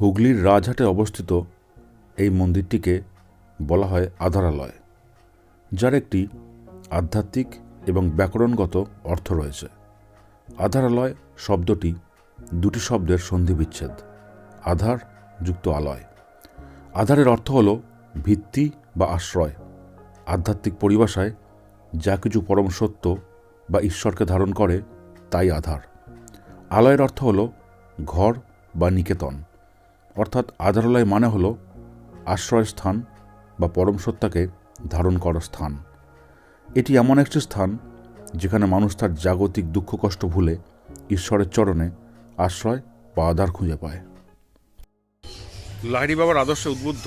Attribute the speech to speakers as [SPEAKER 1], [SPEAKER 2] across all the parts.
[SPEAKER 1] হুগলির রাজহাটে অবস্থিত এই মন্দিরটিকে বলা হয় আধারালয়, যার একটি আধ্যাত্মিক এবং ব্যাকরণগত অর্থ রয়েছে। আধারালয় শব্দটি দুটি শব্দের সন্ধিবিচ্ছেদ, আধার যুক্ত আলয়। আধারের অর্থ হল ভিত্তি বা আশ্রয়। আধ্যাত্মিক পরিভাষায় যা কিছু পরম সত্য বা ঈশ্বরকে ধারণ করে, তাই আধার। আলয়ের অর্থ হল ঘর বা নিকেতন। অর্থাৎ আধারালয় মানে হল আশ্রয়স্থান বা পরম সত্তাকে ধারণ করার স্থান। এটি এমন একটি স্থান যেখানে মানুষ তার জাগতিক দুঃখ কষ্ট ভুলে ঈশ্বরের চরণে আশ্রয় বা আধার খুঁজে পায়।
[SPEAKER 2] লাহিড়ি বাবার আদর্শে উদ্বুদ্ধ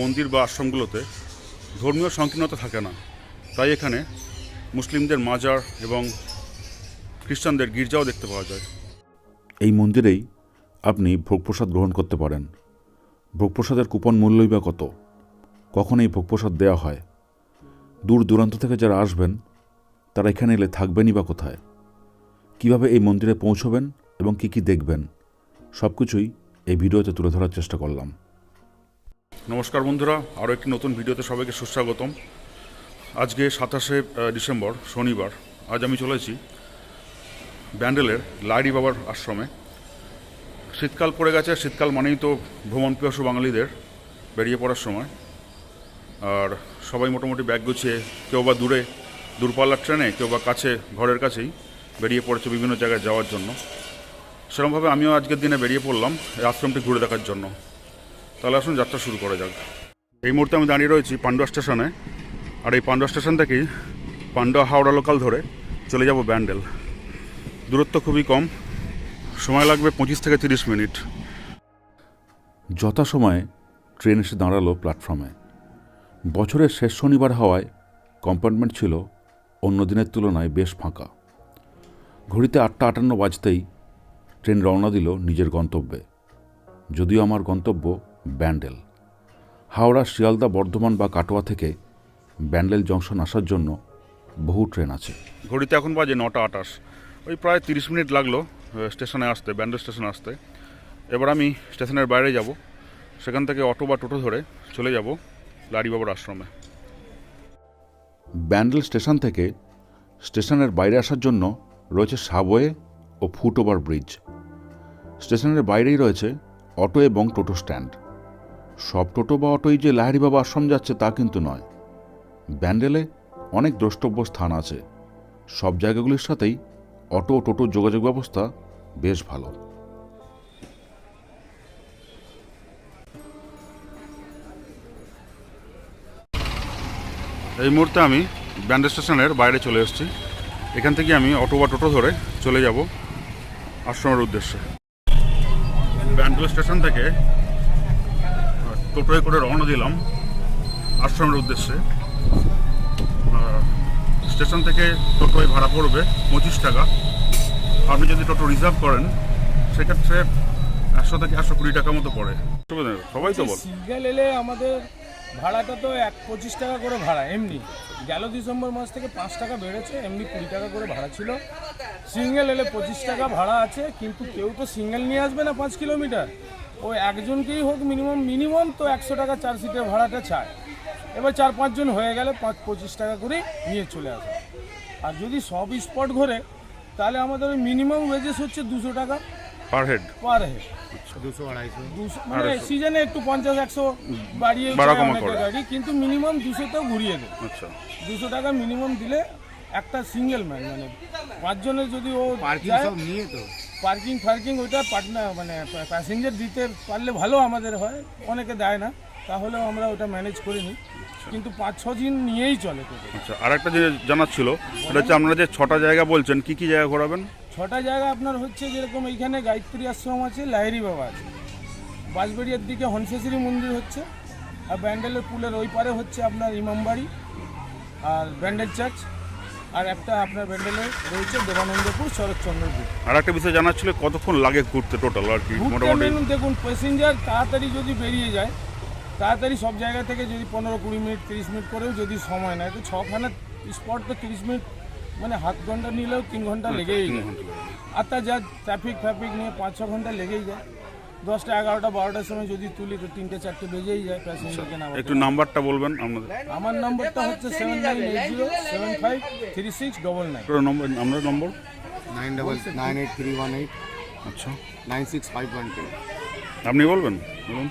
[SPEAKER 2] মন্দির বা আশ্রমগুলোতে ধর্মীয় সংকীর্ণতা থাকে না। তাই এখানে মুসলিমদের মাজার এবং খ্রিস্টানদের গির্জাও দেখতে পাওয়া যায়।
[SPEAKER 1] এই মন্দিরেই আপনি ভোগপ্রসাদ গ্রহণ করতে পারেন। ভোগপ্রসাদের কুপন মূল্যই বা কত? কখন এই ভোগপ্রসাদ দেওয়া হয়? দূর দূরান্ত থেকে যারা আসবেন, তারা এখানে এলে থাকবেনই বা কোথায়? কীভাবে এই মন্দিরে পৌঁছবেন এবং কি কি দেখবেন? সব কিছুই এই ভিডিওতে তুলে ধরার চেষ্টা করলাম।
[SPEAKER 2] নমস্কার বন্ধুরা, আরও একটি নতুন ভিডিওতে সবাইকে সুস্বাগতম। আজকে সাতাশে ডিসেম্বর, শনিবার। আজ আমি চলেছি ব্যান্ডেলের লাইডি বাবার আশ্রমে। শীতকাল পড়ে গেছে, শীতকাল মানেই তো ভ্রমণ পিয়াসু বাঙালিদের বেরিয়ে পড়ার সময়। আর সবাই মোটামুটি ব্যাগ গুছিয়ে কেউ বা দূরে, দূরপাল্লার ট্রেনে, কেউ বা কাছে, ঘরের কাছেই বেরিয়ে পড়েছে বিভিন্ন জায়গায় যাওয়ার জন্য। সেরকমভাবে আমিও আজকের দিনে বেরিয়ে পড়লাম আশ্রমটি ঘুরে দেখার জন্য। তাহলে আসুন যাত্রা শুরু করা যাক। এই মুহূর্তে আমি দাঁড়িয়ে রয়েছি পান্ডুয়া স্টেশনে। আর এই পান্ডুয়া স্টেশন থেকেই পান্ডুয়া হাওড়া লোকাল ধরে চলে যাব ব্যান্ডেল। দূরত্ব খুবই কম। সময় লাগবে পঁচিশ থেকে তিরিশ মিনিট।
[SPEAKER 1] যথাসময়ে ট্রেন এসে দাঁড়াল প্ল্যাটফর্মে। বছরের শেষ শনিবার হওয়ায় কম্পার্টমেন্ট ছিল অন্য দিনের তুলনায় বেশ ফাঁকা। ঘড়িতে আটটা আটান্ন বাজতেই ট্রেন রওনা দিল নিজের গন্তব্যে। যদিও আমার গন্তব্য ব্যান্ডেল। হাওড়া শিয়ালদা বর্ধমান বা কাটোয়া থেকে ব্যান্ডেল জংশন আসার জন্য বহু ট্রেন আছে।
[SPEAKER 2] ঘড়িতে এখন বাজে নটা আটাশ। ওই প্রায় তিরিশ মিনিট লাগল। স্টেশনে আসতে ব্যান্ডেল স্টেশনে আসতে। এবার আমি স্টেশনের বাইরে যাব। সেখান থেকে অটো বা টোটো ধরে চলে যাব লারি বাবার আশ্রমে।
[SPEAKER 1] ব্যান্ডেল স্টেশন থেকে স্টেশনের বাইরে আসার জন্য রয়েছে সাবওয়ে ও ফুটওভার ব্রিজ। স্টেশনের বাইরেই রয়েছে অটো এবং টোটো স্ট্যান্ড। সব টোটো বা অটোই যে লাহারি বাবা আশ্রম যাচ্ছে তা কিন্তু নয়। ব্যান্ডেলে অনেক দ্রষ্টব্য স্থান আছে। সব জায়গাগুলির সাথেই অটো টোটোর যোগাযোগ ব্যবস্থা বেশ ভালো।
[SPEAKER 2] এই মুহূর্তে আমি ব্যান্ডেল স্টেশনের বাইরে চলে এসেছি। এখান থেকে আমি অটো বা টোটো ধরে চলে যাব আশ্রমের উদ্দেশ্যে। ব্যান্ডেল স্টেশন থেকে টোটোয় করে রওনা দিলাম আশ্রমের উদ্দেশ্যে। স্টেশন থেকে টোটোয় ভাড়া পড়বে পঁচিশ টাকা। আপনি যদি টোটো রিজার্ভ করেন সেক্ষেত্রে একশো থেকে একশো কুড়ি টাকা মতো পড়ে। সবাই তো বল।
[SPEAKER 3] সিঙ্গেল এলে আমাদের ভাড়াটা তো এক পঁচিশ টাকা করে ভাড়া এমনি। গেল ডিসেম্বর মাস থেকে পাঁচ টাকা বেড়েছে এমনি কুড়ি টাকা করে ভাড়া ছিল। সিঙ্গেল এলে পঁচিশ টাকা ভাড়া আছে কিন্তু কেউ তো সিঙ্গেল নিয়ে আসবে না পাঁচ কিলোমিটার। ওই একজনকেই হোক মিনিমাম মিনিমাম তো একশো টাকা চার সিটের ভাড়াটা চায়। এবার চার পাঁচজন হয়ে গেলে পাঁচ পঁচিশ টাকা করে নিয়ে চলে আসে। আর যদি সব স্পট ঘোরে তাহলে আমাদের ওই মিনিমাম ওয়েজেস হচ্ছে দুশো টাকা
[SPEAKER 2] পার হেড
[SPEAKER 3] পার হেড দুশো মানে সিজনে একটু পঞ্চাশ একশো বাড়িয়ে। গাড়ি কিন্তু মিনিমাম দুশোতেও ঘুরিয়ে দেয়।
[SPEAKER 2] আচ্ছা।
[SPEAKER 3] দুশো টাকা মিনিমাম দিলে একটা সিঙ্গেল ম্যান মানে পাঁচজনের যদি ও
[SPEAKER 4] পার্কিং সব নিয়ে তো।
[SPEAKER 3] পার্কিং ফার্কিং ওইটা পার্টনার মানে প্যাসেঞ্জার দিতে পারলে ভালো আমাদের হয় অনেকে দেয় না তাহলেও আমরা ওটা ম্যানেজ করে নিই। কিন্তু পাঁচ ছ দিন নিয়েই চলে
[SPEAKER 2] আচ্ছা আর একটা যে জানার ছিল সেটা হচ্ছে আপনারা যে ছটা জায়গা বলছেন কি কি জায়গা ঘোরাবেন?
[SPEAKER 3] ছটা জায়গা আপনার হচ্ছে যেরকম এইখানে গায়ত্রী আশ্রম আছে লাহেরি বাবা আছে। বাঁশবেড়িয়ার দিকে হংসেশ্বরী মন্দির হচ্ছে আর ব্যান্ডেলের পুলের ওই পারে হচ্ছে আপনার ইমামবাড়ি আর ব্যান্ডেল চার্চ আর একটা আপনার ব্যান্ডেলে রয়েছে দেবানন্দপুর শরৎচন্দ্রপুর
[SPEAKER 2] আর একটা বিষয় জানার ছিল কতক্ষণ লাগে ঘুরতে টোটাল আর কি মোটামুটি?
[SPEAKER 3] দেখুন প্যাসেঞ্জার তাড়াতাড়ি যদি বেরিয়ে যায় তাড়াতাড়ি সব জায়গা থেকে যদি পনেরো কুড়ি মিনিট তিরিশ মিনিট করেও যদি সময় নেয় তো ছখানা স্পট তো তিরিশ মিনিট মানে হাত ঘণ্টা নিলেও তিন ঘণ্টা লেগেই যায়। আর তা যা ট্রাফিক ফ্যাফিক নিয়ে পাঁচ ছ ঘণ্টা লেগেই যায়। দশটা এগারোটা বারোটার সময় যদি তুলি তো তিনটে চারটে বেজেই যায় প্যাসেঞ্জারকে নামাতে
[SPEAKER 2] একটু নাম্বারটা বলবেন আপনাদের
[SPEAKER 3] আমার নম্বরটা হচ্ছে seven nine eight zero seven five three six double nine
[SPEAKER 2] নম্বর আপনার নম্বর
[SPEAKER 4] nine double nine eight three one eight
[SPEAKER 2] আচ্ছা।
[SPEAKER 4] Nine six five one two
[SPEAKER 2] আপনি বলবেন? বলুন।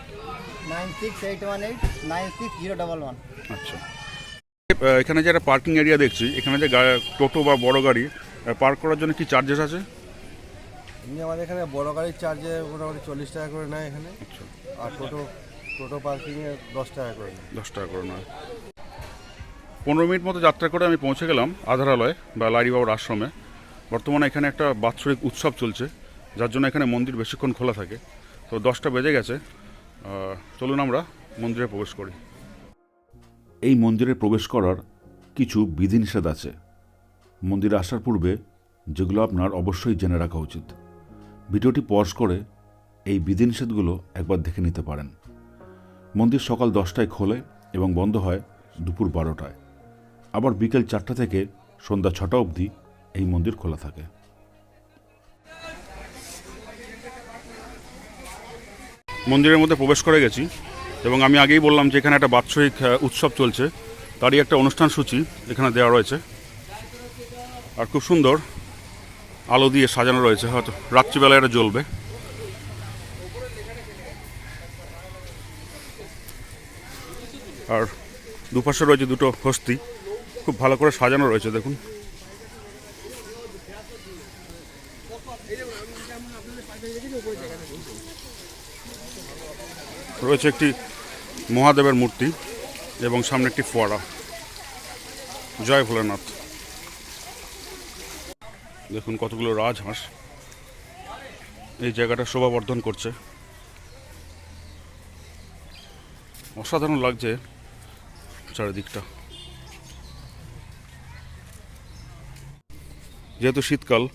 [SPEAKER 5] Nine six eight one eight nine six zero double one.
[SPEAKER 2] আচ্ছা। এখানে যে একটা parking area দেখছি এখানে যে গা- টোটো বা বড় গাড়ি পার্ক করার জন্য কি চার্জেস আছে?
[SPEAKER 4] এমনি আমাদের এখানে বড় গাড়ির চার্জে মোটামুটি চল্লিশ টাকা করে নেয় এখানে।
[SPEAKER 2] আচ্ছা।
[SPEAKER 4] আর টোটো টোটো পার্কিংয়ে দশ টাকা করে নেয়।
[SPEAKER 2] দশ টাকা করে নেয়। পনেরো মিনিট মতো যাত্রা করে আমি পৌঁছে গেলাম আধারালয় বা লাইরি বাবুর আশ্রমে। বর্তমানে এখানে একটা বাৎসরিক উৎসব চলছে যার জন্য এখানে মন্দির বেশিক্ষণ খোলা থাকে। তো দশটা বেজে গেছে। চলুন আমরা মন্দিরে প্রবেশ করি।
[SPEAKER 1] এই মন্দিরে প্রবেশ করার কিছু বিধিনিষেধ আছে। মন্দিরে আসার পূর্বে যেগুলো আপনার অবশ্যই জেনে রাখা উচিত। ভিডিওটি পজ করে এই বিধিনিষেধগুলো একবার দেখে নিতে পারেন। মন্দির সকাল দশটায় খোলে এবং বন্ধ হয় দুপুর বারোটায়। আবার বিকেল চারটা থেকে সন্ধ্যা ছটা অবধি এই মন্দির খোলা থাকে।
[SPEAKER 2] মন্দিরের মধ্যে প্রবেশ করে গেছি এবং আমি আগেই বললাম যে এখানে একটা বাৎসরিক উৎসব চলছে। তারই একটা অনুষ্ঠান সূচি এখানে দেওয়া রয়েছে। আর খুব সুন্দর আলো দিয়ে সাজানো রয়েছে, হয়তো রাত্রিবেলায় এটা জ্বলবে। আর দুপাশে রয়েছে দুটো হস্তি। খুব ভালো করে সাজানো রয়েছে, দেখুন। রয়েছে একটি মহাদেবের মূর্তি এবং সামনে একটি ফোয়ারা। জয় ভোলেনাথ। দেখুন কতগুলো রাজহাঁস। এই জায়গাটা শোভাবর্ধন করছে। অসাধারণ লাগছে চারিদিকটা। যেহেতু শীতকাল,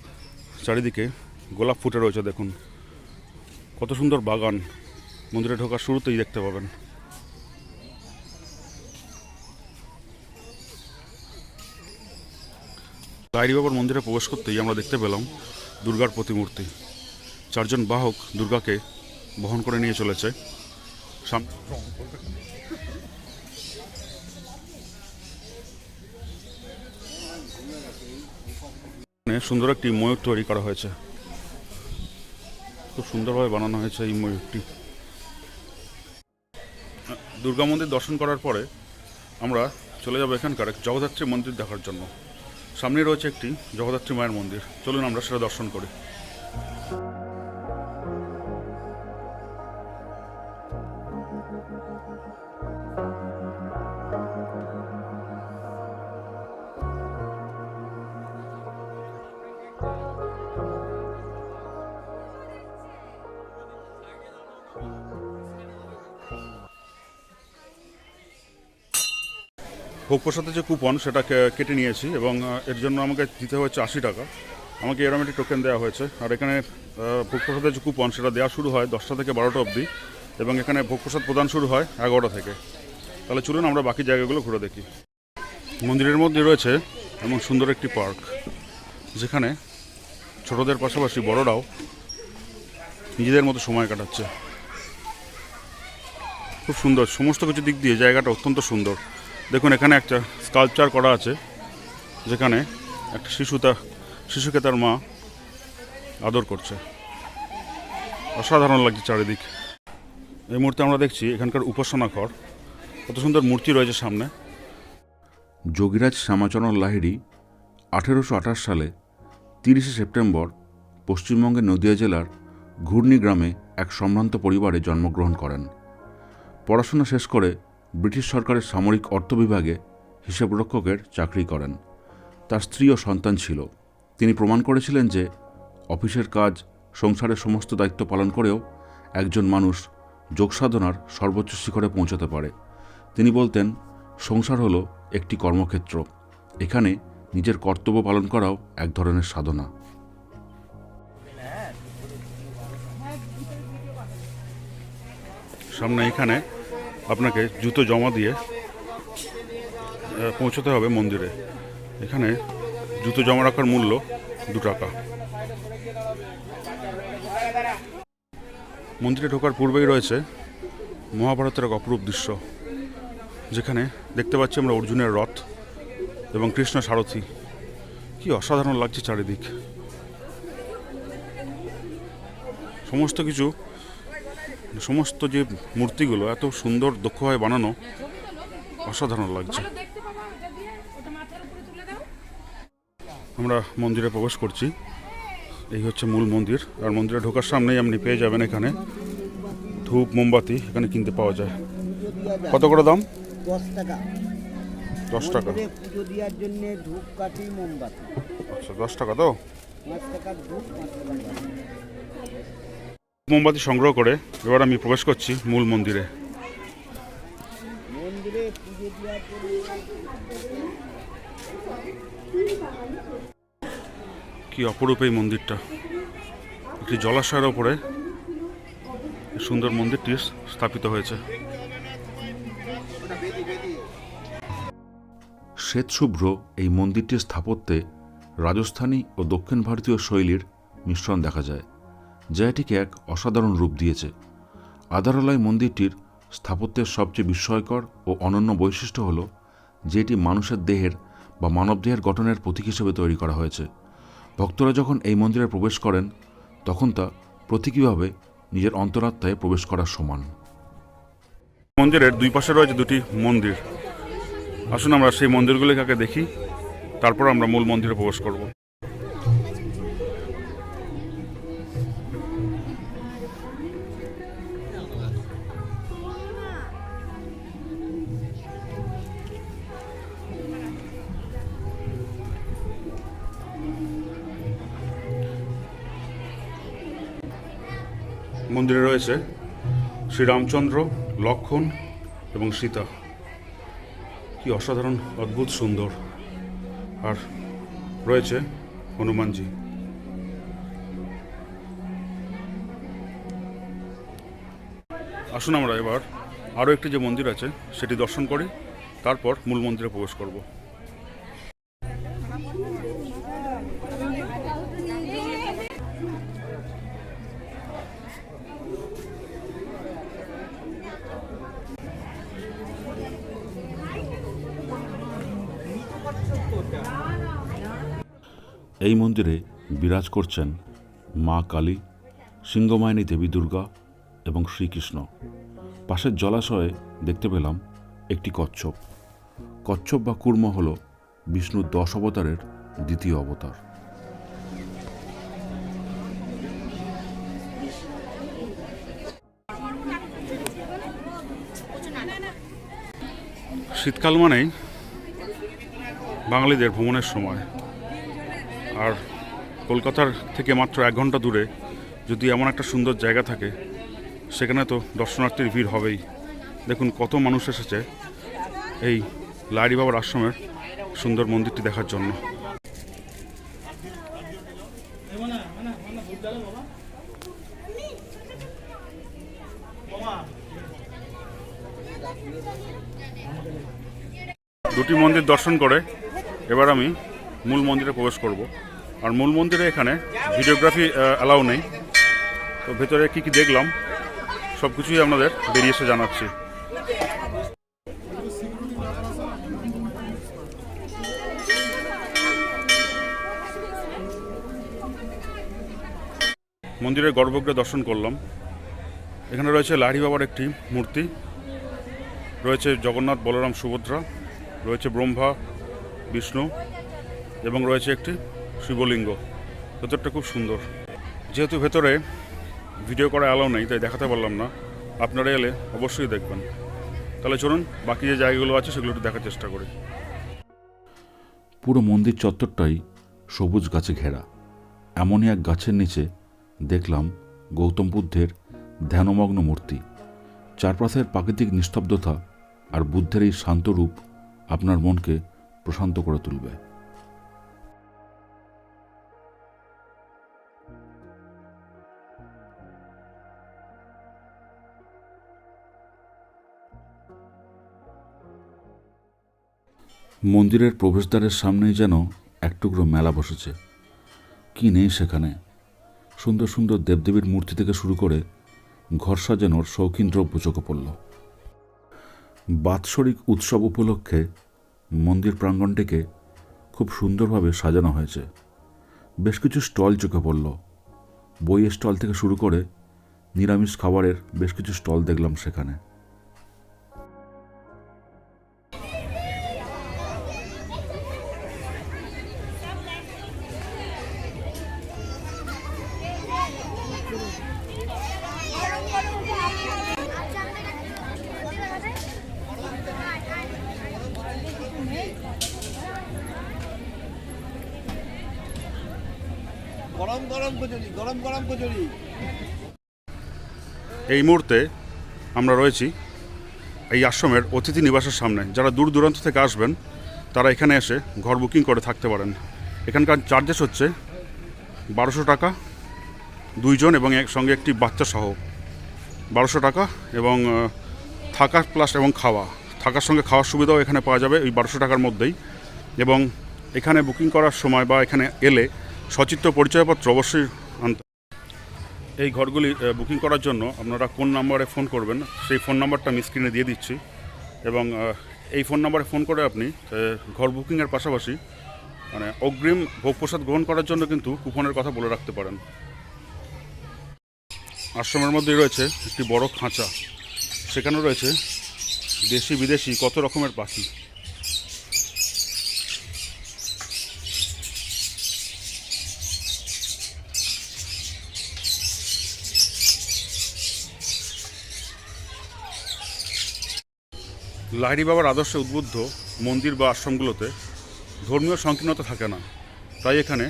[SPEAKER 2] চারিদিকে গোলাপ ফুটে রয়েছে, দেখুন। কত সুন্দর বাগান। মন্দিরে ঢোকার শুরুতেই দেখতে পাবেন। লাইরি বাবার মন্দিরে প্রবেশ করতেই আমরা দেখতে পেলাম দুর্গার প্রতিমূর্তি। চারজন বাহক দুর্গাকে বহন করে নিয়ে চলেছে। সুন্দর একটি ময়ূর তৈরি করা হয়েছে। খুব সুন্দরভাবে বানানো হয়েছে এই ময়ূরটি। দুর্গা মন্দির দর্শন করার পরে আমরা চলে যাব এখানকার এক জগদ্ধাত্রী মন্দির দেখার জন্য। সামনে রয়েছে একটি জগদ্ধাত্রী মায়ের মন্দির। চলুন আমরা সেটা দর্শন করি। ভোগ প্রসাদের যে কুপন, সেটা কেটে নিয়েছি এবং এর জন্য আমাকে দিতে হয়েছে আশি টাকা। আমাকে এরম একটি টোকেন দেওয়া হয়েছে। আর এখানে ভোগ প্রসাদের যে কুপন, সেটা দেওয়া শুরু হয় দশটা থেকে বারোটা অবধি এবং এখানে ভোগ প্রসাদ প্রদান শুরু হয় এগারোটা থেকে। তাহলে চলুন আমরা বাকি জায়গাগুলো ঘুরে দেখি। মন্দিরের মধ্যে রয়েছে এমন সুন্দর একটি পার্ক, যেখানে ছোটদের পাশাপাশি বড়রাও নিজেদের মতো সময় কাটাচ্ছে। খুব সুন্দর, সমস্ত কিছু দিক দিয়ে জায়গাটা অত্যন্ত সুন্দর। দেখুন, এখানে একটা স্কাল্পচার করা আছে, যেখানে একটা শিশু তা শিশুকে তার মা আদর করছে। অসাধারণ লাগছে চারিদিক। এই মুহূর্তে আমরা দেখছি এখানকার উপাসনা ঘর। কত সুন্দর মূর্তি রয়েছে সামনে।
[SPEAKER 1] যোগীরাজ শ্যামাচরণ লাহিড়ী আঠেরোশো আঠাশ সালে তিরিশে সেপ্টেম্বর পশ্চিমবঙ্গের নদিয়া জেলার ঘূর্ণি গ্রামে এক সম্ভ্রান্ত পরিবারে জন্মগ্রহণ করেন। পড়াশোনা শেষ করে ব্রিটিশ সরকারের সামরিক অর্থ বিভাগে হিসাবরক্ষকের চাকরি করেন। তার স্ত্রী ও সন্তান ছিল। তিনি প্রমাণ করেছিলেন যে অফিসের কাজ, সংসারের সমস্ত দায়িত্ব পালন করেও একজন মানুষ যোগসাধনার সর্বোচ্চ শিখরে পৌঁছাতে পারে। তিনি বলতেন, সংসার হলো একটি কর্মক্ষেত্র। এখানে নিজের কর্তব্য পালন করাও এক ধরনের সাধনা।
[SPEAKER 2] সামনে এখানে আপনাকে জুতো জমা দিয়ে পৌঁছতে হবে মন্দিরে। এখানে জুতো জমা রাখার মূল্য দু টাকা। মন্দিরে ঢোকার পূর্বেই রয়েছে মহাভারতের এক অপরূপ দৃশ্য, যেখানে দেখতে পাচ্ছি আমরা অর্জুনের রথ এবং কৃষ্ণ সারথি। কি অসাধারণ লাগছে চারিদিক। সমস্ত কিছু সমস্ত যে মূর্তিগুলো এত সুন্দর দক্ষভাবে বানানো অসাধারণ লাগছে। আমরা মন্দিরে প্রবেশ করছি। এই হচ্ছে মূল মন্দির। আর মন্দিরে ঢোকার সামনেই আপনি পেয়ে যাবেন এখানে ধূপ মোমবাতি এখানে কিনতে পাওয়া যায়। কত করে দাম?
[SPEAKER 5] দশ টাকা।
[SPEAKER 2] দশ টাকা।
[SPEAKER 5] পুজো দেওয়ার জন্য ধূপকাঠি মোমবাতি।
[SPEAKER 2] আচ্ছা দশ টাকা তো?
[SPEAKER 5] পাঁচ টাকার ধূপ পাঁচ।
[SPEAKER 2] মোমবাতি সংগ্রহ করে এবার আমি প্রবেশ করছি মূল মন্দিরে। কি অপরূপ এই মন্দিরটা। একটি জলাশয়ের ওপরে সুন্দর মন্দিরটি স্থাপিত হয়েছে।
[SPEAKER 1] শ্বেতশুভ্র এই মন্দিরটির স্থাপত্যে রাজস্থানী ও দক্ষিণ ভারতীয় শৈলীর মিশ্রণ দেখা যায়। যা এটিকে এক অসাধারণ রূপ দিয়েছে। আধারালয় মন্দিরটির স্থাপত্যের সবচেয়ে বিস্ময়কর ও অনন্য বৈশিষ্ট্য হল যে এটি মানুষের দেহের বা মানবদেহের গঠনের প্রতীক হিসেবে তৈরি করা হয়েছে। ভক্তরা যখন এই মন্দিরে প্রবেশ করেন, তখন তা প্রতীকীভাবে নিজের অন্তরাত্মায় প্রবেশ করার সমান।
[SPEAKER 2] মন্দিরের দুই পাশে রয়েছে দুটি মন্দির। আসুন আমরা সেই মন্দিরগুলিকে দেখি, তারপর আমরা মূল মন্দিরে প্রবেশ করব। মন্দিরে রয়েছে শ্রীরামচন্দ্র, লক্ষণ এবং সীতা। কি অসাধারণ, অদ্ভুত, সুন্দর। আর রয়েছে হনুমানজি। আসুন আমরা এবার আরও একটি যে মন্দির আছে, সেটি দর্শন করি, তারপর মূল মন্দিরে প্রবেশ করব।
[SPEAKER 1] এই মন্দিরে বিরাজ করছেন মা কালী সিংহমায়নী দেবী দুর্গা এবং শ্রীকৃষ্ণ। পাশের জলাশয়ে দেখতে পেলাম একটি কচ্ছপ। কচ্ছপ বা কুর্ম হল বিষ্ণুর দশ অবতারের দ্বিতীয় অবতার।
[SPEAKER 2] শীতকাল মানেই বাঙালিদের ভ্রমণের সময়। আর কলকাতার থেকে মাত্র এক ঘণ্টা দূরে যদি এমন একটা সুন্দর জায়গা থাকে, সেখানে তো দর্শনার্থীর ভিড় হবেই। দেখুন, কত মানুষ এসেছে এই লাইরি বাবার আশ্রমের সুন্দর মন্দিরটি দেখার জন্য। দুটি মন্দির দর্শন করে এবার আমি মূল মন্দিরে প্রবেশ করব। আর মূল মন্দিরে এখানে ভিডিওগ্রাফি অ্যালাউ নেই। তো ভেতরে কি কি দেখলাম সব কিছুই আপনাদের বেরিয়ে এসে জানাচ্ছি। মন্দিরের গর্ভগৃহ দর্শন করলাম। এখানে রয়েছে লাহিড়ি বাবার একটি মূর্তি, রয়েছে জগন্নাথ বলরাম সুভদ্রা, রয়েছে ব্রহ্মা বিষ্ণু এবং রয়েছে একটি শিবলিঙ্গ। ভেতরটা খুব সুন্দর। যেহেতু ভেতরে ভিডিও করা অ্যালাউ নেই, তাই দেখাতে পারলাম না। আপনারা এলে অবশ্যই দেখবেন। তাহলে চলুন, বাকি যে জায়গাগুলো আছে সেগুলো একটু দেখার চেষ্টা করি।
[SPEAKER 1] পুরো মন্দির চত্বরটাই সবুজ গাছে ঘেরা। এমনই এক গাছের নিচে দেখলাম গৌতম বুদ্ধের ধ্যানমগ্ন মূর্তি। চারপাশের প্রাকৃতিক নিস্তব্ধতা আর বুদ্ধের এই শান্ত রূপ আপনার মনকে প্রশান্ত করে তুলবে। মন্দিরের প্রবেশদ্বারের সামনেই যেন এক টুকরো মেলা বসেছে। কি নেই সেখানে? সুন্দর সুন্দর দেবদেবীর মূর্তি থেকে শুরু করে ঘর সাজানোর শৌখিন দ্রব্য চোখে পড়ল। বাৎসরিক উৎসব উপলক্ষে মন্দির প্রাঙ্গণটিকে খুব সুন্দরভাবে সাজানো হয়েছে। বেশ কিছু স্টল চোখে পড়ল। বইয়ের স্টল থেকে শুরু করে নিরামিষ খাবারের বেশ কিছু স্টল দেখলাম সেখানে।
[SPEAKER 2] এই মুহূর্তে আমরা রয়েছি এই আশ্রমের অতিথি নিবাসের সামনে। যারা দূর দূরান্ত থেকে আসবেন, তারা এখানে এসে ঘর বুকিং করে থাকতে পারেন। এখানকার চার্জেস হচ্ছে বারোশো টাকা, দুইজন এবং এক সঙ্গে একটি বাচ্চা সহ। বারোশো টাকা এবং থাকা প্লাস এবং খাওয়া। থাকার সঙ্গে খাওয়ার সুবিধাও এখানে পাওয়া যাবে ওই বারোশো টাকার মধ্যেই। এবং এখানে বুকিং করার সময় বা এখানে এলে সচিত্র পরিচয়পত্র অবশ্যই এই ঘরগুলি বুকিং করার জন্য আপনারা কোন নাম্বারে ফোন করবেন, সেই ফোন নাম্বারটা আমি স্ক্রিনে দিয়ে দিচ্ছি। এবং এই ফোন নাম্বারে ফোন করে আপনি ঘর বুকিংয়ের পাশাপাশি মানে অগ্রিম ভোগ প্রসাদ গ্রহণ করার জন্য কিন্তু কুপনের কথা বলে রাখতে পারেন। আশ্রমের মধ্যেই রয়েছে একটি বড় খাঁচা। সেখানে রয়েছে দেশি বিদেশি কত রকমের পাখি? লাহিড়ি বাবার আদর্শে উদ্বুদ্ধ মন্দির বা আশ্রমগুলোতে ধর্মীয় সংকীর্ণতা থাকে না। তাই এখানে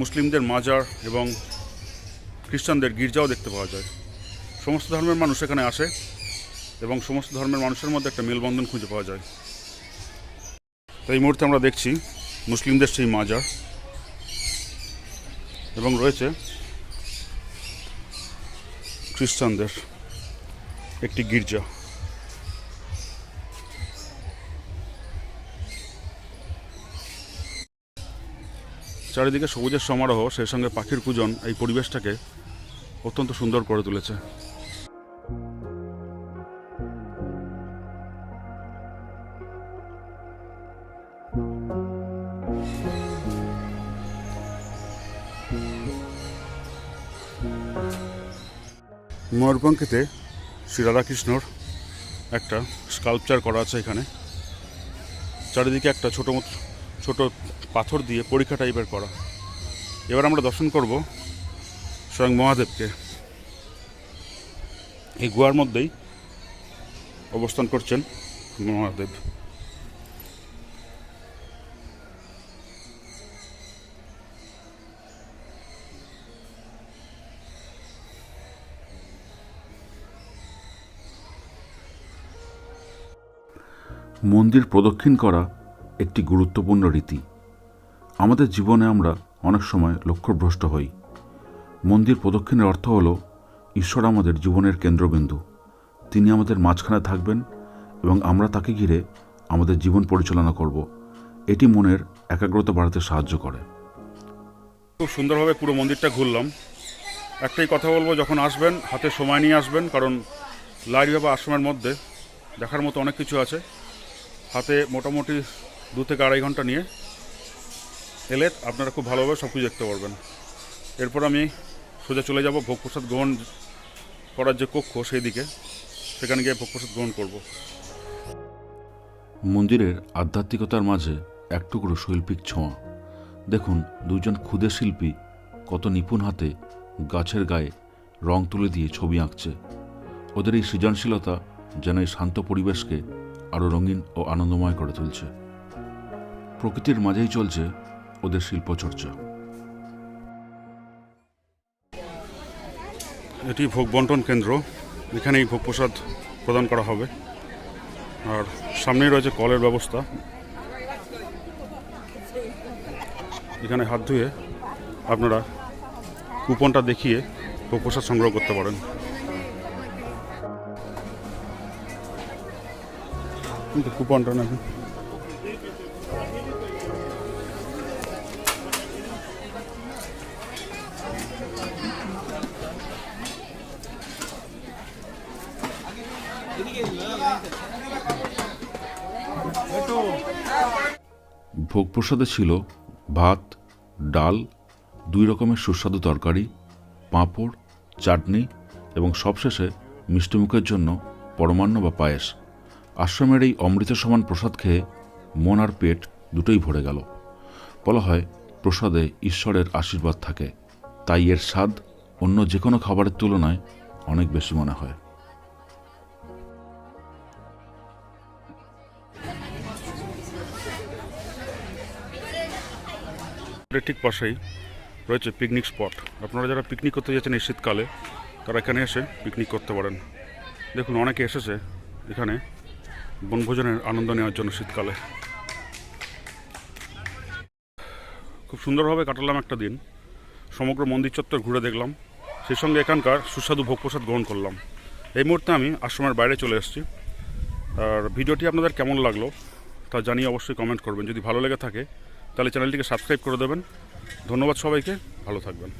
[SPEAKER 2] মুসলিমদের মাজার এবং খ্রিস্টানদের গির্জাও দেখতে পাওয়া যায়। সমস্ত ধর্মের মানুষ এখানে আসে এবং সমস্ত ধর্মের মানুষের মধ্যে একটা মেলবন্ধন খুঁজে পাওয়া যায়। তো এই মুহূর্তে আমরা দেখছি মুসলিমদের সেই মাজার এবং রয়েছে খ্রিস্টানদের একটি গির্জা। চারিদিকে সবুজের সমারোহ, সেই সঙ্গে পাখির পূজন এই পরিবেশটাকে অত্যন্ত সুন্দর করে তুলেছে। ময়ূরপঙ্খিতে শ্রী রাধাকৃষ্ণর একটা স্কাল্পচার করা আছে এখানে। চারিদিকে একটা ছোটো মতো ছোটো পাথর দিয়ে পরীক্ষা টাইপের করা। এবার আমরা দর্শন করব স্বয়ং মহাদেবকে। এই গুহার মধ্যেই অবস্থান করছেন মহাদেব।
[SPEAKER 1] মন্দির প্রদক্ষিণ করা একটি গুরুত্বপূর্ণ রীতি। আমাদের জীবনে আমরা অনেক সময় লক্ষ্যভ্রষ্ট হই। মন্দির প্রদক্ষিণের অর্থ হল, ঈশ্বর আমাদের জীবনের কেন্দ্রবিন্দু। তিনি আমাদের মাঝখানে থাকবেন এবং আমরা তাকে ঘিরে আমাদের জীবন পরিচালনা করব। এটি মনের একাগ্রতা বাড়াতে সাহায্য করে।
[SPEAKER 2] খুব সুন্দরভাবে পুরো মন্দিরটা ঘুরলাম। একটাই কথা বলব, যখন আসবেন, হাতে সময় নিয়ে আসবেন, কারণ লাইরি বাবা আশ্রমের মধ্যে দেখার মতো অনেক কিছু আছে। হাতে মোটামুটি দু থেকে আড়াই ঘণ্টা নিয়ে এলে আপনারা খুব ভালোভাবে সব কিছু দেখতে পারবেন। এরপর আমি সোজা চলে যাব ভোগ প্রসাদ গ্রহণ করার যে কক্ষ সেই দিকে। সেখানে গিয়ে ভোগ প্রসাদ গ্রহণ করব।
[SPEAKER 1] মন্দিরের আধ্যাত্মিকতার মাঝে এক টুকরো শৈল্পিক ছোঁয়া। দেখুন দুজন ক্ষুদে শিল্পী কত নিপুণ হাতে গাছের গায়ে রং তুলে দিয়ে ছবি আঁকছে। ওদের এই সৃজনশীলতা যেন এই শান্ত পরিবেশকে আরও রঙিন ও আনন্দময় করে তুলছে। প্রকৃতির মাঝেই চলছে ওদের শিল্পচর্চা।
[SPEAKER 2] এটি ভোগ বন্টন কেন্দ্র। এখানেই ভোগ প্রসাদ প্রদান করা হবে। আর সামনেই রয়েছে কলের ব্যবস্থা। এখানে হাত ধুয়ে আপনারা কুপনটা দেখিয়ে ভোগ প্রসাদ সংগ্রহ করতে পারেন। কুপনটা নাকি।
[SPEAKER 1] ভোগ প্রসাদে ছিল ভাত, ডাল, দুই রকমের সুস্বাদু তরকারি, পাঁপড়, চাটনি এবং সবশেষে মিষ্টিমুখের জন্য পরমান্ন বা পায়েস। আশ্রমের এই অমৃত সমান প্রসাদ খেয়ে মন আর পেট দুটোই ভরে গেল। বলা হয়, প্রসাদে ঈশ্বরের আশীর্বাদ থাকে। তাই এর স্বাদ অন্য যে কোনো খাবারের তুলনায় অনেক বেশি মনে হয়।
[SPEAKER 2] ঠিক পাশেই রয়েছে পিকনিক স্পট আপনারা যারা পিকনিক করতে যাচ্ছেন এই শীতকালে, তারা এখানে এসে পিকনিক করতে পারেন। দেখুন, অনেকে এসেছে এখানে বনভোজনের আনন্দ নেওয়ার জন্য শীতকালে। খুব সুন্দরভাবে কাটালাম একটা দিন। সমগ্র মন্দির চত্বর ঘুরে দেখলাম। সেই সঙ্গে এখানকার সুস্বাদু ভোগ প্রসাদ গ্রহণ করলাম। এই মুহূর্তে আমি আশ্রমের বাইরে চলে এসেছি। আর ভিডিওটি আপনাদের কেমন লাগল তা জানিয়ে অবশ্যই কমেন্ট করবেন। যদি ভালো লেগে থাকে তাহলে চ্যানেলটিকে সাবস্ক্রাইব করে দেবেন। ধন্যবাদ সবাইকে। ভালো থাকবেন।